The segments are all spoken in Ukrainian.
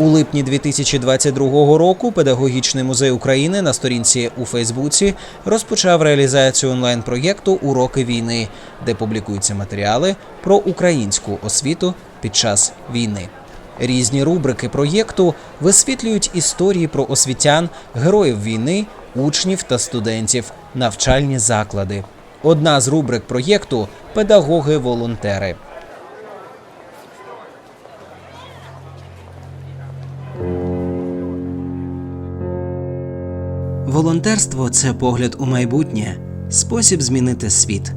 У липні 2022 року Педагогічний музей України на сторінці у Фейсбуці розпочав реалізацію онлайн-проєкту Уроки війни, де публікуються матеріали про українську освіту під час війни. Різні рубрики проєкту висвітлюють історії про освітян, героїв війни, учнів та студентів, навчальні заклади. Одна з рубрик проєкту педагоги-волонтери. Волонтерство це погляд у майбутнє, спосіб змінити світ,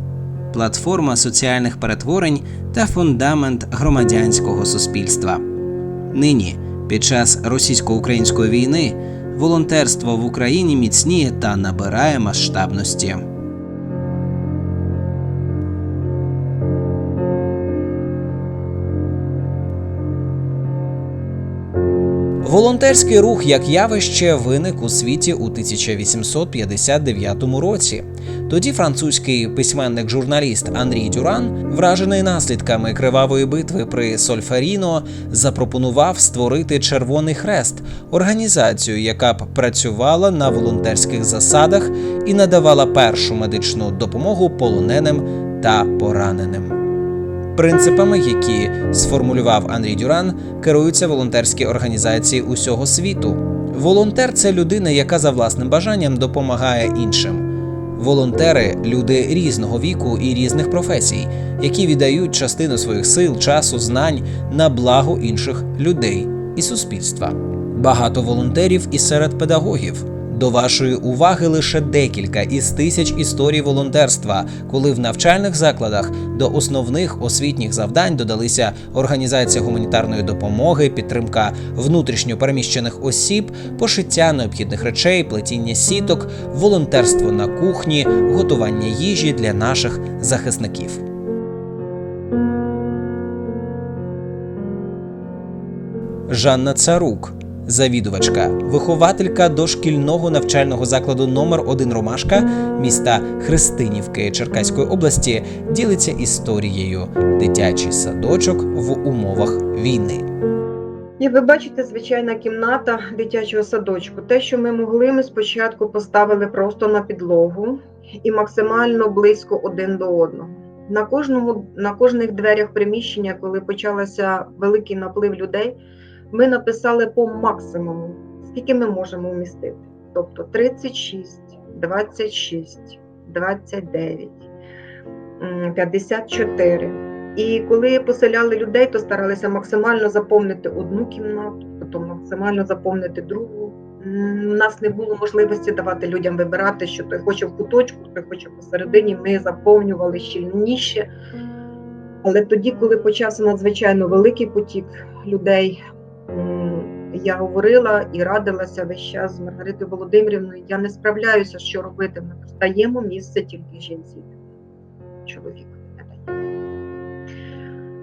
платформа соціальних перетворень та фундамент громадянського суспільства. Нині, під час російсько-української війни, волонтерство в Україні міцніє та набирає масштабності. Волонтерський рух як явище виник у світі у 1859 році. Тоді французький письменник-журналіст Анрій Дюран, вражений наслідками кривавої битви при Сольферіно, запропонував створити Червоний Хрест організацію, яка б працювала на волонтерських засадах і надавала першу медичну допомогу полоненим та пораненим. Принципами, які сформулював Андрій Дюран, керуються волонтерські організації усього світу. Волонтер це людина, яка за власним бажанням допомагає іншим. Волонтери люди різного віку і різних професій, які віддають частину своїх сил, часу, знань на благо інших людей і суспільства. Багато волонтерів і серед педагогів. До вашої уваги лише декілька із тисяч історій волонтерства, коли в навчальних закладах до основних освітніх завдань додалися організація гуманітарної допомоги, підтримка внутрішньо переміщених осіб, пошиття необхідних речей, плетіння сіток, волонтерство на кухні, готування їжі для наших захисників. Жанна Царук, завідувачка, вихователька дошкільного навчального закладу номер 1 Ромашка міста Христинівки Черкаської області, ділиться історією дитячий садочок в умовах війни. І ви бачите, звичайна кімната дитячого садочку. Те, що ми могли, ми спочатку поставили просто на підлогу і максимально близько один до одного. На кожному на кожних дверях приміщення, коли почався великий наплив людей, ми написали по максимуму, скільки ми можемо вмістити. Тобто 36, 26, 29, 54. І коли поселяли людей, то старалися максимально заповнити одну кімнату, потім максимально заповнити другу. У нас не було можливості давати людям вибирати, що той хоче в куточку, той хоче посередині. Ми заповнювали щільніше. Але тоді, коли почався надзвичайно великий потік людей, я говорила і радилася весь час з Маргаритою Володимирівною. Я не справляюся, що робити. Ми даємо місце тільки жінці. Чоловік не дає.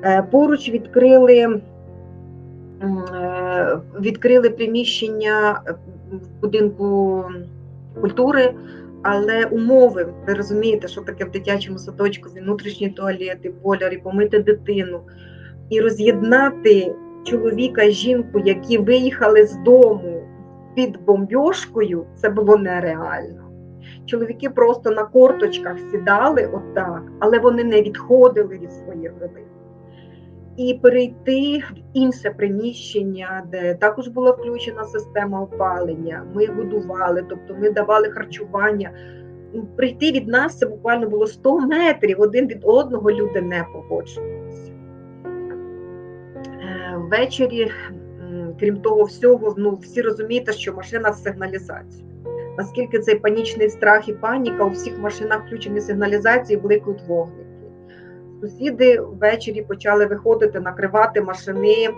Е, Поруч відкрили, е, відкрили приміщення е, в будинку культури, але умови, ви розумієте, що таке в дитячому садочку, внутрішні туалети, поляр, і помити дитину, і роз'єднати чоловіка жінку, які виїхали з дому під бомбьошкою, це було нереально. Чоловіки просто на корточках сідали отак, але вони не відходили від своїх родин. І перейти в інше приміщення, де також була включена система опалення. Ми годували, тобто ми давали харчування. Прийти від нас це буквально було 100 метрів один від одного люди не погоджувалися. Ввечері, крім того всього, ну всі розумієте, що машина з сигналізацією. Наскільки цей панічний страх і паніка, у всіх машинах включені сигналізації, бликують вогники. Сусіди ввечері почали виходити, накривати машини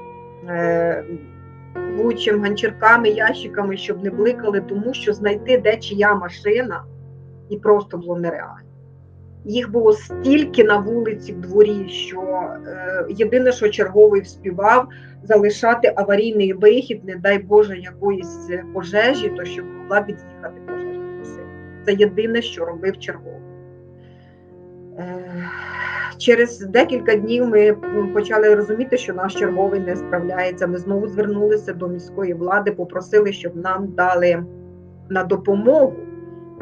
е, лучем, ганчірками, ящиками, щоб не бликали, тому що знайти, де чия машина, і просто було нереально. Їх було стільки на вулиці в дворі, що е, єдине, що черговий вспівав, залишати аварійний вихід, не дай Боже, якоїсь пожежі, то щоб могла від'їхати пожежна. Це єдине, що робив черговий. Е, через декілька днів ми почали розуміти, що наш черговий не справляється. Ми знову звернулися до міської влади, попросили, щоб нам дали на допомогу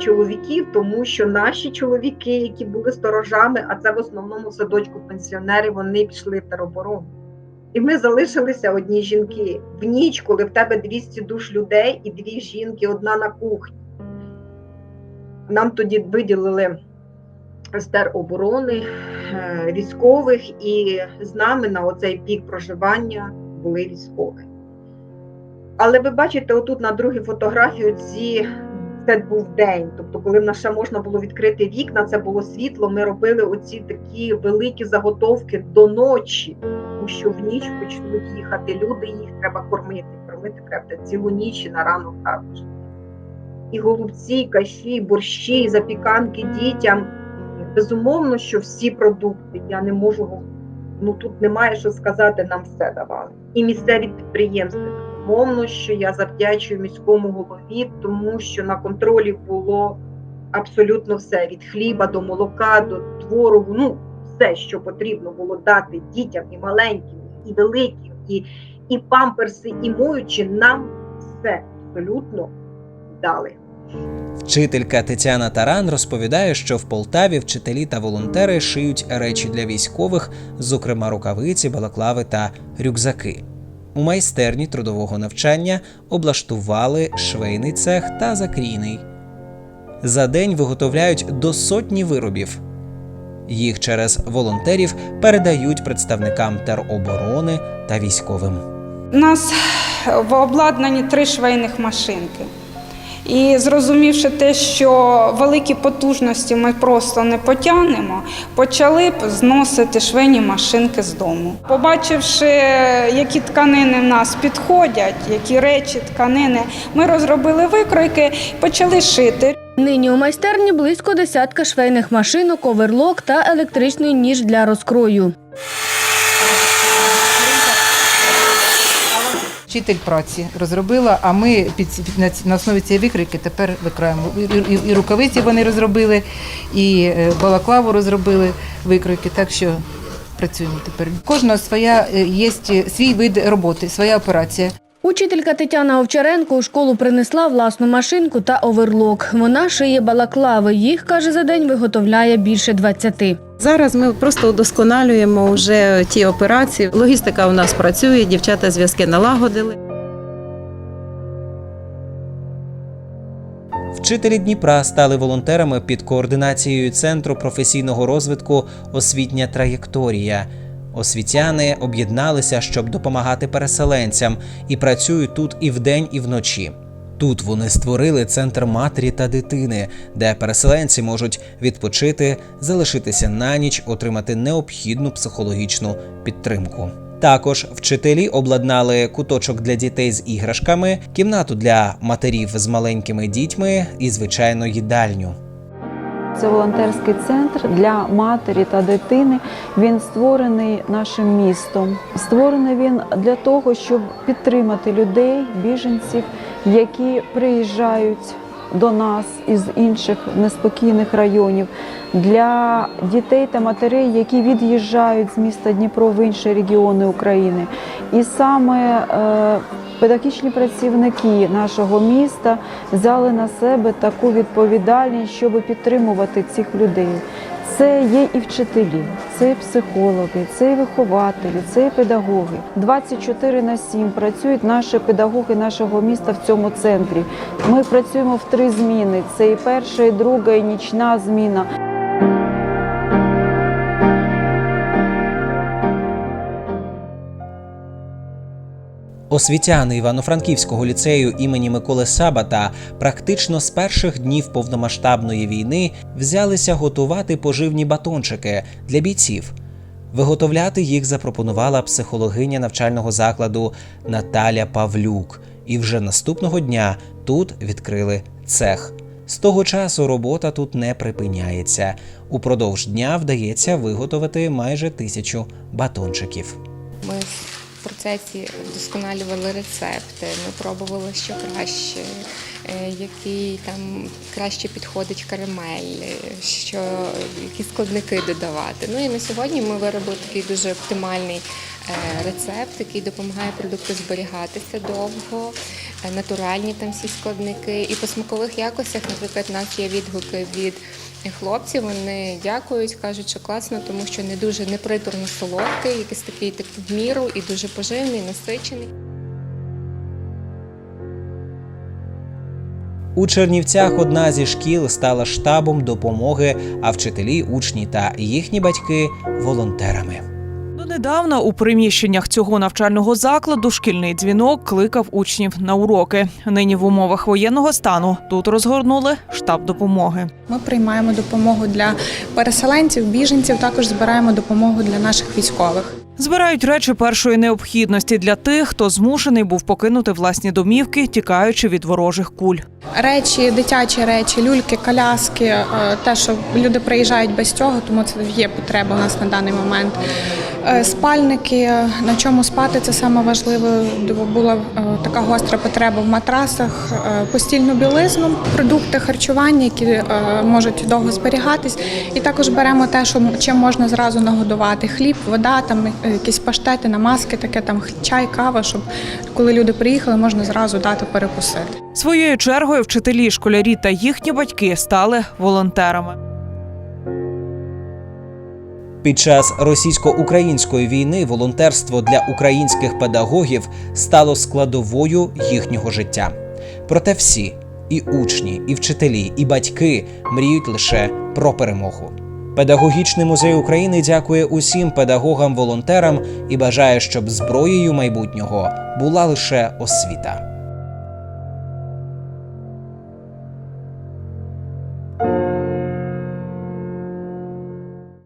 чоловіків, тому що наші чоловіки, які були сторожами, а це в основному садочку пенсіонери, вони пішли в тероборону. І ми залишилися одні жінки в ніч, коли в тебе 200 душ людей і дві жінки, одна на кухні. Нам тоді виділили з тероборони е, військових, і з нами на оцей пік проживання були військові. Але ви бачите, отут на другій фотографії ці це був день. Тобто, коли в нас ще можна було відкрити вікна, це було світло. Ми робили оці такі великі заготовки до ночі, тому що в ніч почнуть їхати люди, їх треба кормити. Кормити треба цілу ніч і на ранок також. І голубці, і каші, і борщі, і запіканки дітям. Безумовно, що всі продукти я не можу. Ну тут немає що сказати, нам все давали. І місцеві підприємства. Безумовно, що я завдячую міському голові, тому що на контролі було абсолютно все: від хліба до молока, до творогу. Ну, все, що потрібно було дати дітям і маленьким, і великим, і, і памперси, і моючи, нам все абсолютно дали. Вчителька Тетяна Таран розповідає, що в Полтаві вчителі та волонтери шиють речі для військових, зокрема рукавиці, балаклави та рюкзаки. У майстерні трудового навчання облаштували швейний цех та закрійний. За день виготовляють до сотні виробів. Їх через волонтерів передають представникам тероборони та військовим. У нас в обладнанні три швейних машинки. І зрозумівши те, що великі потужності ми просто не потягнемо, почали б зносити швейні машинки з дому. Побачивши, які тканини в нас підходять, які речі, тканини, ми розробили викройки, почали шити. Нині у майстерні близько десятка швейних машинок, оверлок та електричний ніж для розкрою. Вчитель праці розробила, а ми під на основі цієї викрики тепер викраємо. І, рукавиці вони розробили, і е, балаклаву розробили викрики. так що працюємо тепер. Кожного своя е, є свій вид роботи, своя операція. Учителька Тетяна Овчаренко у школу принесла власну машинку та оверлок. Вона шиє балаклави. Їх, каже, за день виготовляє більше 20. Зараз ми просто удосконалюємо вже ті операції. Логістика у нас працює, дівчата зв'язки налагодили. Вчителі Дніпра стали волонтерами під координацією Центру професійного розвитку Освітня траєкторія. Освітяни об'єдналися, щоб допомагати переселенцям, і працюють тут і вдень, і вночі. Тут вони створили центр матері та дитини, де переселенці можуть відпочити, залишитися на ніч, отримати необхідну психологічну підтримку. Також вчителі обладнали куточок для дітей з іграшками, кімнату для матерів з маленькими дітьми і, звичайно, їдальню. Це волонтерський центр для матері та дитини. Він створений нашим містом. Створений він для того, щоб підтримати людей, біженців, які приїжджають до нас із інших неспокійних районів, для дітей та матерей, які від'їжджають з міста Дніпро в інші регіони України. І саме е, педагогічні працівники нашого міста взяли на себе таку відповідальність, щоб підтримувати цих людей. Це є і вчителі, це і психологи, це і вихователі, це і педагоги. 24 на 7 працюють наші педагоги нашого міста в цьому центрі. Ми працюємо в три зміни: це і перша, і друга, і нічна зміна. Освітяни Івано-Франківського ліцею імені Миколи Сабата практично з перших днів повномасштабної війни взялися готувати поживні батончики для бійців. Виготовляти їх запропонувала психологиня навчального закладу Наталя Павлюк. І вже наступного дня тут відкрили цех. З того часу робота тут не припиняється. Упродовж дня вдається виготовити майже тисячу батончиків. Ми процесі вдосконалювали рецепти, ми пробували що краще. е, який там краще підходить карамель, що які складники додавати. Ну і на сьогодні ми виробили такий дуже оптимальний е, рецепт, який допомагає продукту зберігатися довго, е, натуральні там всі складники. І по смакових якостях, наприклад, у нас є відгуки від хлопців. Вони дякують, кажуть, що класно, тому що не дуже неприторно солодкий, якийсь такий так в міру і дуже поживний, насичений. У Чернівцях одна зі шкіл стала штабом допомоги, а вчителі, учні та їхні батьки волонтерами. Донедавна у приміщеннях цього навчального закладу шкільний дзвінок кликав учнів на уроки. Нині в умовах воєнного стану тут розгорнули штаб допомоги. Ми приймаємо допомогу для переселенців, біженців. Також збираємо допомогу для наших військових. Збирають речі першої необхідності для тих, хто змушений був покинути власні домівки, тікаючи від ворожих куль. Речі, дитячі речі, люльки, коляски, е, те, що люди приїжджають без цього, тому це є потреба у нас на даний момент. Е, Спальники, на чому спати, це саме важливе. Була е, така гостра потреба в матрасах, е, постільну білизну, продукти харчування, які е, можуть довго зберігатись. І також беремо те, що чим можна зразу нагодувати: хліб, вода, там е, якісь паштети, намазки, таке там чай, кава, щоб коли люди приїхали, можна зразу дати перекусити. Своєю чергою вчителі, школярі та їхні батьки стали волонтерами. Під час російсько-української війни волонтерство для українських педагогів стало складовою їхнього життя. Проте всі і учні, і вчителі, і батьки мріють лише про перемогу. Педагогічний музей України дякує усім педагогам-волонтерам і бажає, щоб зброєю майбутнього була лише освіта.